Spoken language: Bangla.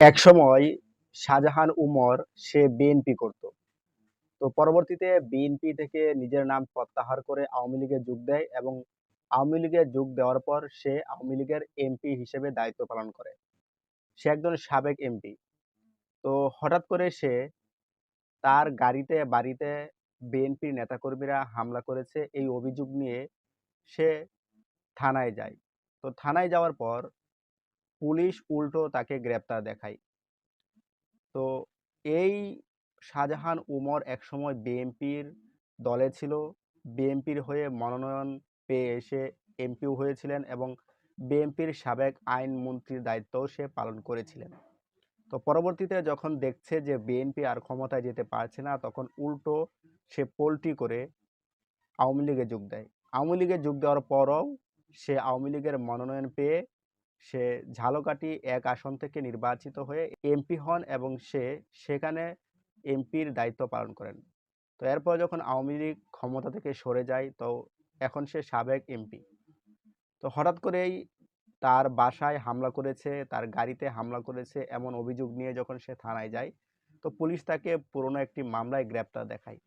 একসময় শাহজাহান উমর, সে বিএনপি করত। তো পরবর্তীতে বিএনপি থেকে নিজের নাম প্রত্যাহার করে আওয়ামী লীগে যোগ দেয় এবং আওয়ামী লীগে যোগ দেওয়ার পর সে আওয়ামী লীগের এমপি হিসেবে দায়িত্ব পালন করে। সে একজন সাবেক এমপি তো হঠাৎ করে সে তার গাড়িতে, বাড়িতে বিএনপির নেতাকর্মীরা হামলা করেছে। এই অভিযোগ নিয়ে সে থানায় যায়। তো থানায় যাওয়ার পর পুলিশ উল্টো তাকে গ্রেপ্তার দেখায়। তো এই শাহজাহান উমর একসময় বিএনপির দলে ছিল। বিএনপির হয়ে মনোনয়ন পেয়ে এসে এমপিও হয়েছিলেন এবং বিএনপির সাবেক আইনমন্ত্রীর দায়িত্বও সে পালন করেছিলেন। তো পরবর্তীতে যখন দেখছে যে বিএনপি আর ক্ষমতায় যেতে পারছে না, তখন উল্টো সে পোল্ট্রি করে আওয়ামী লীগে যোগ দেয়। আওয়ামী লীগে যোগ দেওয়ার পরও সে আওয়ামী লীগের মনোনয়ন পেয়ে সে ঝালকাঠি এক আসন থেকে নির্বাচিত হয়ে এমপি হন এবং সে, সেখানে এমপির দায়িত্ব পালন করেন। তো এরপর যখন আওয়ামী লীগ ক্ষমতা থেকে সরে যায়, তো এখন সে সাবেক এমপি তো হঠাৎ করেই তার বাসায় হামলা করেছে, তার গাড়িতে হামলা করেছে এমন অভিযোগ নিয়ে যখন সে থানায় যায়, তো পুলিশ তাকে পুরনো একটি মামলায় গ্রেপ্তার দেখায়।